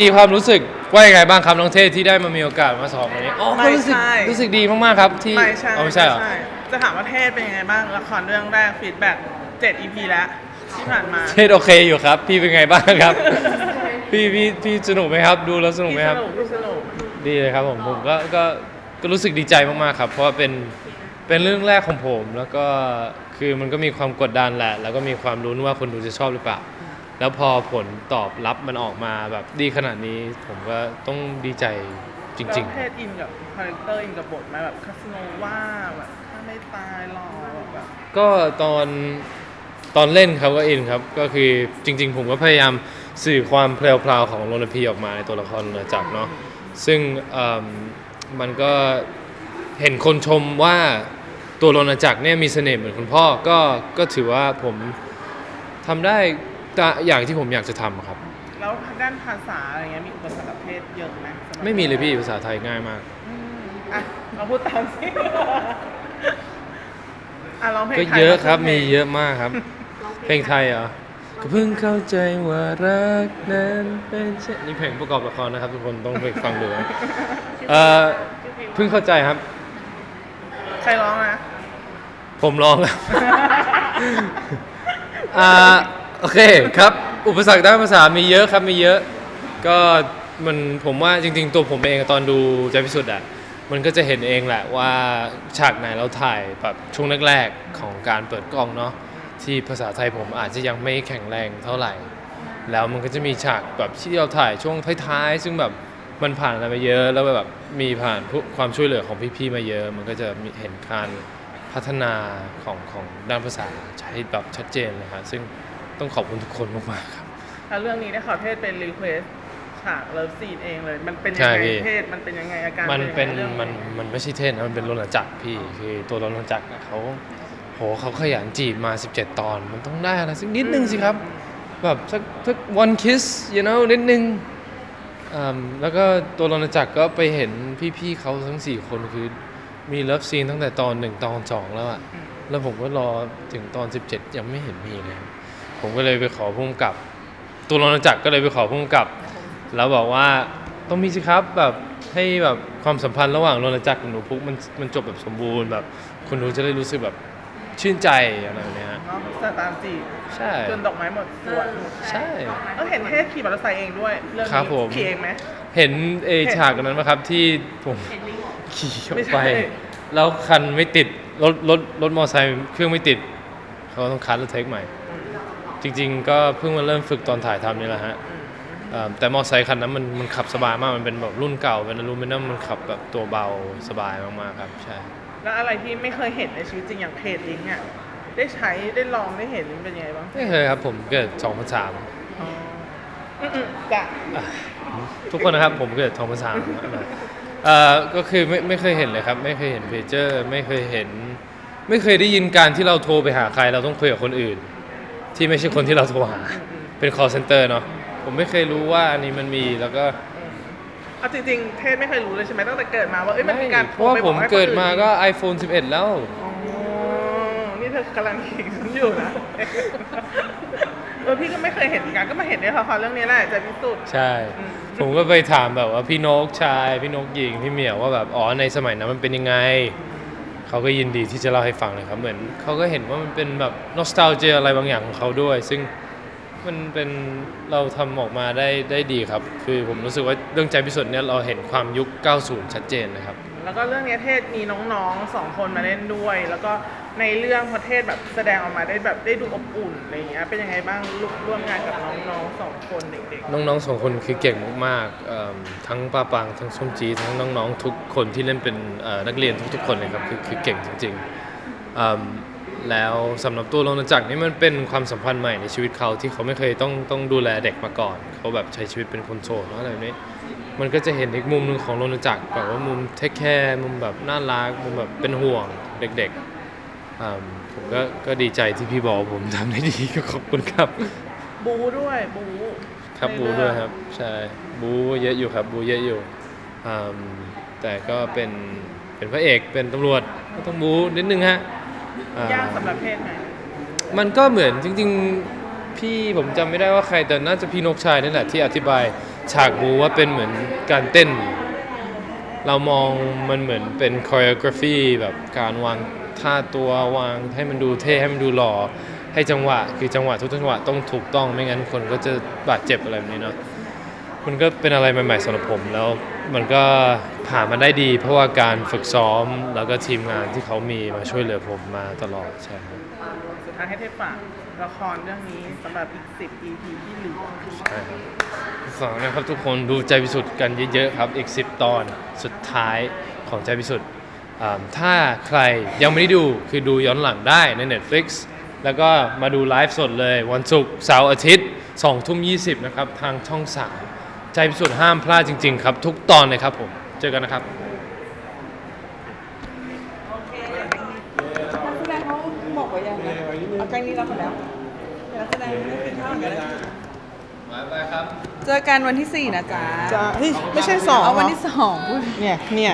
มีความรู้สึกว่ายังไงบ้างครับน้องเทศที่ได้มามีโอกาสมาสอนวันนี้อ๋อไม่ก็รู้สึกใช่ รู้สึกดีมากๆครับที่ไม่ใช่อ๋อไม่ใช่เหรอจะถามว่าเทศเป็นยังไงบ้าง ละครเรื่องแรกฟีดแบ็ก7 EP แล้ว ที่ผ่านมาเทศโอเคอยู่ครับ พี่เป็นไงบ้างครับ พี่พี่พี่สนุกไหมครับ ดูแล้วสนุกไหมครับพี่สนุกพี่สนุกดีเลยครับผมผมก็ก็ก็รู้สึกดีใจมากๆครับ เพราะว่าเป็นเป็นเรื่องแรกของผม แล้วก็คือมันก็มีความกดดันแหละ แล้วก็มีความรุ้นว่าคนดูจะชอบหรือเปล่า แล้วพอผลตอบรับมันออกมาแบบดีขนาดนี้ผมก็ต้องดีใจจริงแล้วเทศอินกับคาแรคเตอร์อินกับบทไหมแบบคาสโนว่าแบบถ้าไม่ตายหรอกแบบๆก็ตอนตอนเล่นครับก็อินครับก็คือจริง ๆ ผมก็พยายามสื่อความเพลวๆของโรนพีออกมาในตัวละครเรือจักรเนาะซึ่งเอิ่มมันก็เห็นคนชมว่าตัวโรนจักรเนี่ยมีเสน่ห์เหมือนคุณพ่อก็ก็ถือว่าผมทำได้ ตามอย่างที่ผมอยากจะทำครับ แล้วด้านภาษาอะไรเงี้ยมีอุปสรรคกับเทศเยอะไหมสำหรับไม่มีเลยพี่ภาษาไทยง่ายมาก อืมอะเราพูดตามสิอะร้องเพลงก็ไทยเยอะครับสักมีพลงเยอะมากครับ เพลงไทยเหรอก็เพิ่งเข้าใจว่ารักนั้นเป็นเช่นนี่เพลงประกอบละครนะครับ ทุกคนต้องไปฟังดูนะเอ่อเพิ่งเข้าใจครับ ใครร้องนะ ผมร้องครับอ่า โอเคครับ อุปสรรคด้านภาษามีเยอะครับมีเยอะ ก็มันผมว่าจริง ๆ ตัวผมเองตอนดูใจพิสุทธิ์อะมันก็จะเห็นเองแหละว่าฉากไหนเราถ่ายแบบช่วงแรกๆของการเปิดกล้องเนาะที่ภาษาไทยผมอาจจะยังไม่แข็งแรงเท่าไหร่ แล้วมันก็จะมีฉากแบบที่เราถ่ายช่วงท้ายๆ ซึ่งแบบมันผ่านอะไรมาเยอะแล้วแบบมีผ่านความช่วยเหลือของพี่ๆมาเยอะ มันก็จะมีเห็นการพัฒนาของของด้านภาษาใช้แบบชัดเจนเลยครับซึ่ง ต้องขอบคุณทุกคนมากๆครับ แล้วเรื่องนี้ได้ขอเทศเป็นรีเควสฉากเลิฟซีนเองเลย มันเป็นยัใช่งไงพี่ เทศมันเป็นยังไงอาการมันเป็นยังไงรื่องมันมันไม่ใช่เทศนะมันเป็นโรนจักรพี่คือตัวโรนจักรอะเขาโหเขาขยันจีบมา 17 ตอน มันต้องได้อะไรสักนิดนึงสิครับ แบบสักสัก one kiss you know นิดนึงอืมแล้วก็ตัวโรนจักรก็ไปเห็นพี่ๆเขาทั้ง 4 คนคือมีเลิฟซีนตั้งแต่ตอน 1 ตอน 2 แล้วอะแล้วผมก็รอถึงตอน 17 ยังไม่เห็นมีเลย ผมก็เลยไปขอพุ่มกับ ตัวโรนจักรก็เลยไปขอพุ่มกับ แล้วบอกว่าต้องมีสิครับแบบให้แบบความสัมพันธ์ระหว่างโรนจักรกับหนูพุกมันมันจบแบบสมบูรณ์แบบคุณดูจะได้รู้สึกแบบชื่นใจอะไรแบบเนี้ยฮะเนาะสตาร์จีบใช่ จนดอกไม้หมดสวนใช่ เออเห็นเทศขี่มอเตอร์ไซค์เองด้วย เรื่องครับนี้ผมขี่เองไหม เห็นเอฉากนั้นไหมครับที่ผมขี่ออไม่กใช่ไปแล้วคันไม่ติดรถรถรถมอเตอร์ไซค์เครื่องไม่ติด เขาต้องคัดแล้วเทคใหม่ จริง ๆ ก็เพิ่งมาเริ่มฝึกตอนถ่ายทำนี่แหละฮะเอ่อแต่มอเตอร์ไซค์คันนั้นมันมันขับสบายมากมันเป็นแบบรุ่นเก่าเป็นอลูมิเนียมมันขับแบบตัวเบาสบายมากๆครับใช่ แล้วอะไรที่ไม่เคยเห็นในชีวิตจริงอย่างเพจลิงก์อะได้ใช้ได้ลองได้เห็นเป็นยังไงบ้างไม่เคยครับผมเกิด 2 0 0 3อ๋ออืมๆจ้ะทุกคนนะครับผมเกิด 2 0 0 3เอ่อก็คือไม่ไม่เคยเห็นเลยครับ ไม่เคยเห็นเพจเจอร์ไม่เคยเห็น ไม่เคยได้ยินการที่เราโทรไปหาใครเราต้องคุยกับคนอื่น ที่ไม่ใช่คนที่เราโทรหา เป็น call center เนาะผมไม่เคยรู้ว่าอันนี้มันมีแล้วก็เอาจริงๆ เทศไม่เคยรู้เลยใช่ไหมตั้งแต่เกิดมาว่าเอ้ยมันมีการเพราะว่าโทผไปมบอกให้คนเกิดอื่นมาก็ iPhone 11 แล้ว อ๋อนี่เธอกำลังขิงฉันอยู่นะเออพี่ก็ไม่เคยเห็นเหมือนกันก็มาเห็นในละครเรื่องนี้แหละใจพิสุทธิ์ใช่ อืม ผมก็ไปถามแบบว่าพี่นกชาย พี่นกหญิง พี่เหมียวว่าแบบ อ๋อในสมัยนั้นมันเป็นยังไง เขาก็ยินดีที่จะเล่าให้ฟังเลยครับ เหมือนเขาก็เห็นว่ามันเป็นแบบนอสตาเจอะไรบางอย่างของเขาด้วย ซึ่งมันเป็นเราทำออกมาได้ได้ดีครับ คือผมรู้สึกว่าเรื่องใจพิสุทธิ์เนี่ยเราเห็นความยุค 90 ชัดเจนนะครับ แล้วก็เรื่องนี้เทศมีน้องๆสองคนมาเล่นด้วย แล้วก็ ในเรื่องพระเทศแบบแสดงออกมาได้แบบได้ดูอบอุ่นอะไรอย่างเงี้ยเป็นยังไงบ้างร่วมร่วมงานกับน้องๆสองคนเด็กน้องๆสองคนคือเก่งมากๆเอิ่มทั้งป้าปังทั้งส้มจีดทั้งน้องๆทุกคนที่เล่นเป็นเอ่อนักเรียนทุกๆคนเลยครับคือคือเก่งจริงๆเอิ่มแล้วสำหรับตัวโรนจักรนี่มันเป็นความสัมพันธ์ใหม่ในชีวิตเขาที่เขาไม่เคยต้องต้องดูแลเด็กมาก่อน เขาแบบใช้ชีวิตเป็นคนโสดอะอะไรแบบนี้ มันก็จะเห็นอีกมุมหนึ่งของโรนจักรแบบว่ามุมเทคแคร์มุมแบบน่ารักมุมแบบเป็นห่วงเด็กๆ ผมก็ก็ดีใจที่พี่บอกว่าผมทำได้ดีก็ขอบคุณครับๆบูด้วยบูครับในบูเองด้วยครับ ใช่บูเยอะอยู่ครับบูเยอะอยู่อืมแต่ก็เป็นเป็นพระเอกเป็นตำรวจก็ต้องบูนิดนึงฮะอ่ายากสำหรับเทศไหมมันก็เหมือนจริง ๆ พี่ผมจำไม่ได้ว่าใครแต่น่าจะพี่นกชายนี่แหละที่อธิบายฉากบูว่าเป็นเหมือนการเต้น เรามองมันเหมือนเป็นคอ r e o g r a p h y แบบการวาง ท่าตัววางให้มันดูเท่ให้มันดูหล่อให้จังหวะ คือจังหวะทุกจังหวะต้องถูกต้องไม่งั้นคนก็จะบาดเจ็บอะไรแบบนี้เนาะมันก็เป็นอะไรใหม่ๆสำหรับผมแล้วมันก็ผ่านมาได้ดี เพราะว่าการฝึกซ้อมแล้วก็ทีมงานที่เขามีมาช่วยเหลือผมมาตลอดใช่ครับสุดท้ายให้เทพฝากละครเรื่องนี้สำหรับอีก 10 EP ที่เหลือใช่ครับฝากนะครับทุกคนดูใจพิสุทธิ์กันเยอะๆครับอีก 10 ตอนสุดท้ายของใจพิสุทธิ์อ่า ถ้าใครยังไม่ได้ดูคือดูย้อนหลังได้ใน Netflix แล้วก็มาดูไลฟ์สดเลยวันศุกร์เสาร์อาทิตย์2ทุ่ม20 นะครับ ทางช่อง 3 ใจพิสุทธิ์ห้ามพลาดจริง ๆ ครับ ทุกตอนเลยครับผม เจอกันนะครับนักแสดงเขาบอกไว้ยังนะเอาใกล้นี้แล้วหมดแล้วเดี๋ยวนักแสดงไม่กินข้าวกันแล้วเจอกันวันที่ 4 นะจ๊ะจะเฮ้ยไม่ใช่สองเอาวันเหรอที่สองพูด เนี่ยเนี่ย